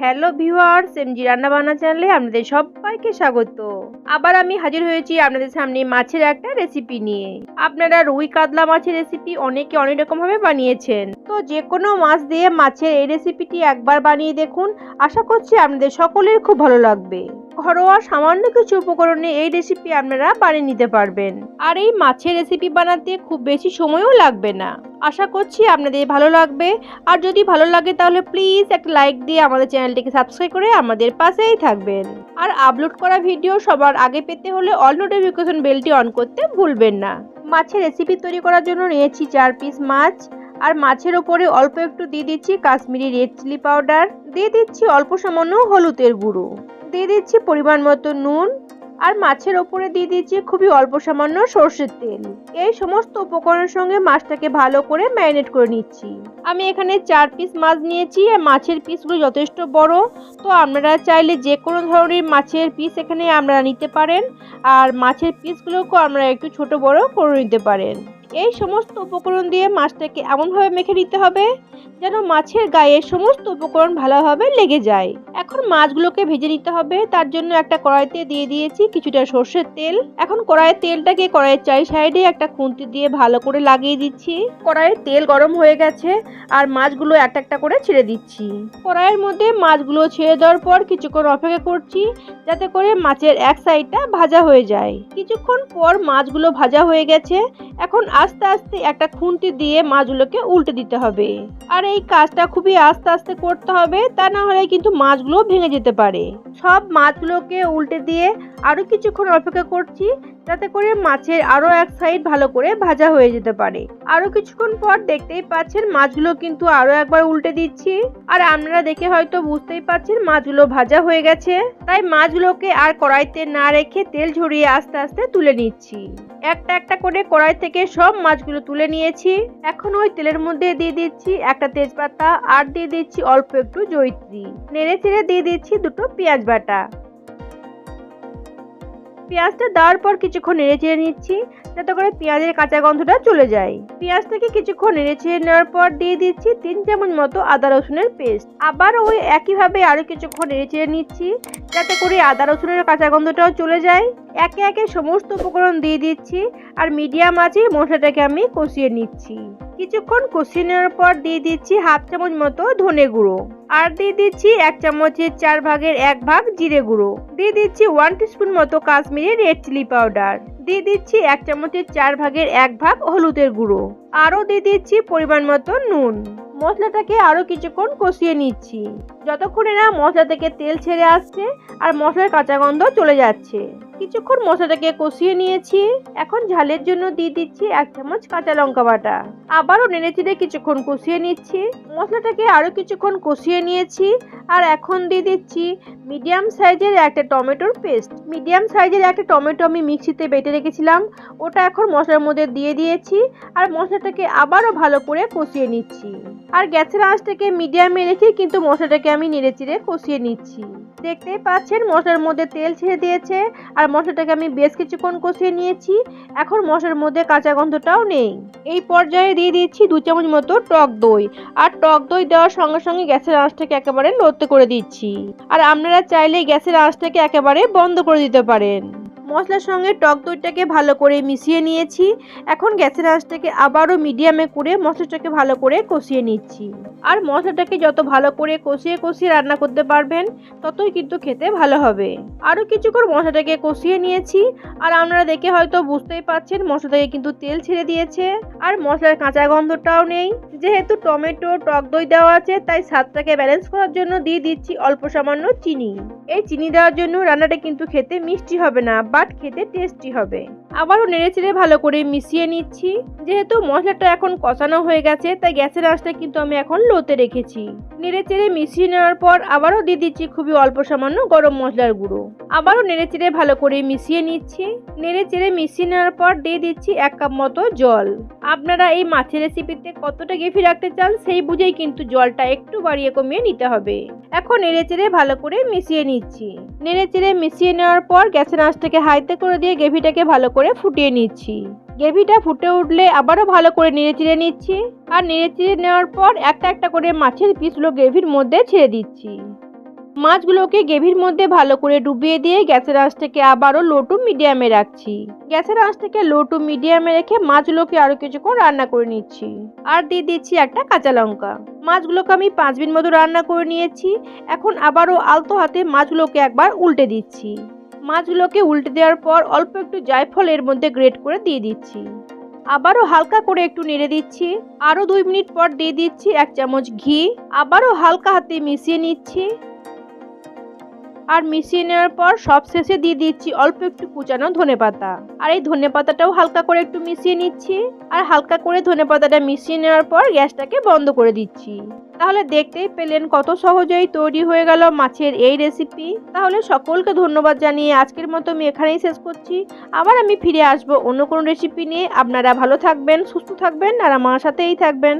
Hello viewers MG রান্নাবান্না চ্যানেলে আপনাদের সবাইকে স্বাগত। আবার আমি হাজির হয়েছি আপনাদের সামনে মাছের একটা রেসিপি নিয়ে। আপনারা রুই কাতলা মাছের রেসিপি অনেকে অনেক রকমভাবে বানিয়েছেন। তো যে কোনো মাছ দিয়ে মাছের এই রেসিপিটি একবার বানিয়ে দেখুন। আশা করছি আপনাদের সকলের খুব ভালো লাগবে। ঘরোয়া সামান্য কিছু উপকরণে এই রেসিপি আপনারা বানিয়ে নিতে পারবেন। আর এই মাছের রেসিপি বানাতে খুব বেশি সময়ও লাগবে না। আশা করছি আপনাদের ভালো লাগবে। আর যদি ভালো লাগে তাহলে প্লিজ একটা লাইক দিয়ে আমাদের চ্যানেলটিকে সাবস্ক্রাইব করে আমাদের পাশেই থাকবেন। আর আপলোড করা ভিডিও সবার আগে পেতে হলে অল নোটিফিকেশন বেলটি অন করতে ভুলবেন না। মাছের রেসিপি তৈরি করার জন্য নিয়েছি চার পিস মাছ। আর মাছের ওপরে অল্প একটু দিয়ে দিচ্ছি কাশ্মীরি রেড চিলি পাউডার দিয়ে দিচ্ছি অল্প সামান্য হলুদের গুঁড়ো। দিয়ে দিচ্ছি পরিমাণ মতো নুন আর মাছের ওপরে দিয়ে দিচ্ছি খুবই অল্প সামান্য সর্ষের তেল। এই সমস্ত উপকরণের সঙ্গে মাছটাকে ভালো করে ম্যারিনেট করে নিচ্ছি। আমি এখানে চার পিস মাছ নিয়েছি আর মাছের পিসগুলো যথেষ্ট বড়। তো আপনারা চাইলে যে কোনো ধরনের মাছের পিস এখানে আপনারা নিতে পারেন। আর মাছের পিসগুলোকেও আপনারা একটু ছোট বড় করে নিতে পারেন। এই সমস্ত উপকরণ দিয়ে মাছটাকে এমনভাবে মেখে নিতে হবে যেন মাছের গায়ে সমস্ত উপকরণ ভালোভাবে লেগে যায়। এখন মাছগুলোকে ভেজে নিতে হবে। তার জন্য একটা কড়াইতে দিয়ে দিয়েছি কিছুটা সর্ষের তেল। এখন কড়াইয়ের তেলটাকে কড়াইয়ের চারি সাইডে একটা খুন্তি দিয়ে ভালো করে লাগিয়ে দিচ্ছি। কড়াইয়ের তেল গরম হয়ে গেছে আর মাছগুলো একটা একটা করে ছেড়ে দিচ্ছি। কড়াইয়ের মধ্যে মাছগুলো ছেড়ে দেওয়ার পর কিছুক্ষণ অপেক্ষা করছি যাতে করে মাছের এক সাইডটা ভাজা হয়ে যায়। কিছুক্ষণ পর মাছগুলো ভাজা হয়ে গেছে। এখন আস্তে আস্তে একটা খুন্তি দিয়ে মাছগুলোকে উল্টে দিতে হবে। আর এই কাজটা খুবই আস্তে আস্তে করতে হবে, তা না হলে কিন্তু মাছগুলো ভেঙে যেতে পারে। সব মাছগুলোকে উল্টে দিয়ে আরও কিছুক্ষণ অপেক্ষা করছি যাতে করে মাছের আরও এক সাইড ভালো করে ভাজা হয়ে যেতে পারে। আরও কিছুক্ষণ পর দেখতেই পাচ্ছেন মাছগুলো কিন্তু আরও একবার উল্টে দিচ্ছি। আর আপনারা দেখে হয়তো বুঝতেই পাচ্ছেন মাছগুলো ভাজা হয়ে গেছে। তাই মাছগুলোকে আর কড়াইতে না রেখে তেল ঝরিয়ে আস্তে আস্তে তুলে নিচ্ছি। একটা একটা করে কড়াই থেকে সব মাছগুলো তুলে নিয়েছি। এখন ওই তেলের মধ্যে দিয়ে দিচ্ছি একটা তেজপাতা আর দিয়ে দিচ্ছি অল্প একটু জৈত্রী নেড়ে চেড়ে দিয়ে দিচ্ছি দুটো পেঁয়াজ বাটা। পেঁয়াজটা দেওয়ার পর কিছুক্ষণ নেড়ে চেড়ে নিচ্ছি, যাতে করে পেঁয়াজের কাঁচা গন্ধটা চলে যায়। পেঁয়াজটাকে কিছুক্ষণ নেড়ে চেড়ে নেওয়ার পর দিয়ে দিচ্ছি তিন চামচ মতো আদা রসুনের পেস্ট। আবার ওই একইভাবে আরও কিছুক্ষণ নেড়ে চেড়ে নিচ্ছি, যাতে করে আদা রসুনের কাঁচা গন্ধটাও চলে যায়। একে একে সমস্ত উপকরণ দিয়ে দিচ্ছি, আর মিডিয়াম আছে মশলাটাকে আমি কষিয়ে নিচ্ছি। কিছুক্ষণ কষিয়ে নেওয়ার পর দিয়ে দিচ্ছি হাফ চামচ মতো ধনে গুঁড়ো। আর দিয়ে দিচ্ছি এক চামচের চার ভাগের এক ভাগ জিরে গুঁড়ো। দিয়ে দিচ্ছি ওয়ান টিস্পুন মতো কাশ্মীরি রেড চিলি পাউডার দিয়ে দিচ্ছি এক চামচের চার ভাগের এক ভাগ হলুদের গুঁড়ো। আরও দিয়ে দিচ্ছি পরিমাণ মতো নুন। মশলাটাকে আরও কিছুক্ষণ কষিয়ে নিচ্ছি। যতক্ষণে না মশলা থেকে তেল ছেড়ে আসছে আর মশলার কাঁচা গন্ধ চলে যাচ্ছে। কিছুক্ষণ মশলাটাকে কষিয়ে নিয়েছি। এখন ঝালের জন্য দিয়ে দিচ্ছি এক চামচ কাঁচা লঙ্কা বাটা। আবারও নেড়ে চেড়ে কিছুক্ষণ কষিয়ে নিচ্ছি। মশলাটাকে আরও কিছুক্ষণ কষিয়ে নিয়েছি আর এখন দিয়ে দিচ্ছি মিডিয়াম সাইজের একটা টমেটোর পেস্ট। মিডিয়াম সাইজের একটা টমেটো আমি মিক্সিতে বেটে রেখেছিলাম। ওটা এখন মশলার মধ্যে দিয়ে দিয়েছি আর মশলাটাকে আবারও ভালো করে কষিয়ে নিচ্ছি। আর গ্যাসের আঁচটাকে মিডিয়ামে রেখে কিন্তু মশলাটাকে আমি নেড়ে চেড়ে কষিয়ে নিচ্ছি। দেখতে পাচ্ছেন মশলার মধ্যে তেল ছেড়ে দিয়েছে আর মশলাটাকে আমি বেশ কিছুক্ষণ কষিয়ে নিয়েছি। এখন মশলার মধ্যে কাঁচা গন্ধটাও নেই। এই পর্যায়ে দিয়ে দিচ্ছি দু চামচ মতো টক দই। আর টক দই দেওয়ার সঙ্গে সঙ্গে গ্যাসের আঁচটাকে একেবারে লোতে করে দিচ্ছি। আর আপনারা চাইলে গ্যাসের আঁচটাকে একেবারে বন্ধ করে দিতে পারেন। মশলার সঙ্গে টক দইটাকে ভালো করে মিশিয়ে নিয়েছি। এখন গ্যাসের আঁচটাকে আবারও মিডিয়ামে করে মশলাটাকে ভালো করে কষিয়ে নিচ্ছি। আর মশলাটাকে যত ভালো করে কষিয়ে কষিয়ে রান্না করতে পারবেন, ততই কিন্তু খেতে ভালো হবে। আরও কিছুক্ষণ মশলাটাকে কষিয়ে নিয়েছি। আর আপনারা দেখে হয়তো বুঝতেই পাচ্ছেন মশলা থেকে কিন্তু তেল ছেড়ে দিয়েছে। আর মশলার কাঁচা গন্ধটাও নেই। যেহেতু টমেটো, টক দই দেওয়া আছে, তাই স্বাদটাকে ব্যালেন্স করার জন্য দিয়ে দিচ্ছি অল্প সামান্য চিনি। এই চিনি দেওয়ার জন্য রান্নাটা কিন্তু খেতে মিষ্টি হবে না বাট খেতে টেস্টি হবে। আবারও নেড়ে চেড়ে ভালো করে মিশিয়ে নিচ্ছি। যেহেতু মশলাটা এখন কষানো হয়ে গেছে, তাই গ্যাসের আঁচটা কিন্তু আমি এখন লোতে রেখেছি। নেড়ে চেড়ে মিশিয়ে নেওয়ার পর আবারও দিয়ে দিচ্ছি খুবই অল্প সামান্য গরম মশলার গুঁড়ো। আবারও নেড়ে চেড়ে ভালো করে মিশিয়ে নিচ্ছি। নেড়ে চেড়ে মিশিয়ে নেওয়ার পর দিয়ে দিচ্ছি এক কাপ মতো জল। আপনারা এই মাছের রেসিপিতে কতটা গেফি রাখতে চান সেই বুঝেই কিন্তু জলটা একটু বাড়িয়ে কমিয়ে নিতে হবে। এখন নেড়ে চেড়ে ভালো করে মিশিয়ে নিচ্ছি। নেড়ে চেড়ে মিশিয়ে নেওয়ার পর গ্যাসের আঁচটাকে হাইতে করে দিয়ে গেভিটাকে ভালো করে ফুটিয়ে নিচ্ছি। গ্রেভিটা ফুটে উঠলে আবারও ভালো করে নেড়ে চিড়ে নিচ্ছি। আর নেড়ে চেড়ে নেওয়ার পর একটা একটা করে মাছের পিসগুলো গ্রেভির মধ্যে ছেড়ে দিচ্ছি। মাছগুলোকে গ্রেভির মধ্যে ভালো করে ডুবিয়ে দিয়ে গ্যাসের আঁচটাকে আবারও লো টু মিডিয়ামে রাখছি। গ্যাসের আঁচটাকে লো টু মিডিয়ামে রেখে মাছগুলোকে আরও কিছুক্ষণ রান্না করে নিচ্ছি। আর দিয়ে দিচ্ছি একটা কাঁচা লঙ্কা। মাছগুলোকে আমি পাঁচ মিনিট মতো রান্না করে নিয়েছি। এখন আবারও আলতো হাতে মাছগুলোকে একবার উল্টে দিচ্ছি। মাছগুলোকে উল্টে দেওয়ার পর অল্প একটু জায়ফল এর মধ্যে গ্রেট করে দিয়ে দিচ্ছি। আবারও হালকা করে একটু নেড়ে দিচ্ছি। আরও দুই মিনিট পর দিয়ে দিচ্ছি এক চামচ ঘি। আবারও হালকা হাতে মিশিয়ে নিচ্ছি। আর মিশিয়ে নেওয়ার পর সব শেষে দিয়ে দিচ্ছি অল্প একটু কুচানো ধনেপাতা আর এই ধনেপাতাটাও হালকা করে একটু মিশিয়ে নিচ্ছি। আর হালকা করে ধনেপাতাটা মিশিয়ে নেওয়ার পর গ্যাসটাকে বন্ধ করে দিচ্ছি। তাহলে দেখতেই পেলেন কত সহজেই তৈরি হয়ে গেল মাছের এই রেসিপি। তাহলে সকলকে ধন্যবাদ জানিয়ে আজকের মতো আমি এখানেই শেষ করছি। আবার আমি ফিরে আসব অন্য কোনো রেসিপি নিয়ে। আপনারা ভালো থাকবেন, সুস্থ থাকবেন, আর আমার সাথেই থাকবেন।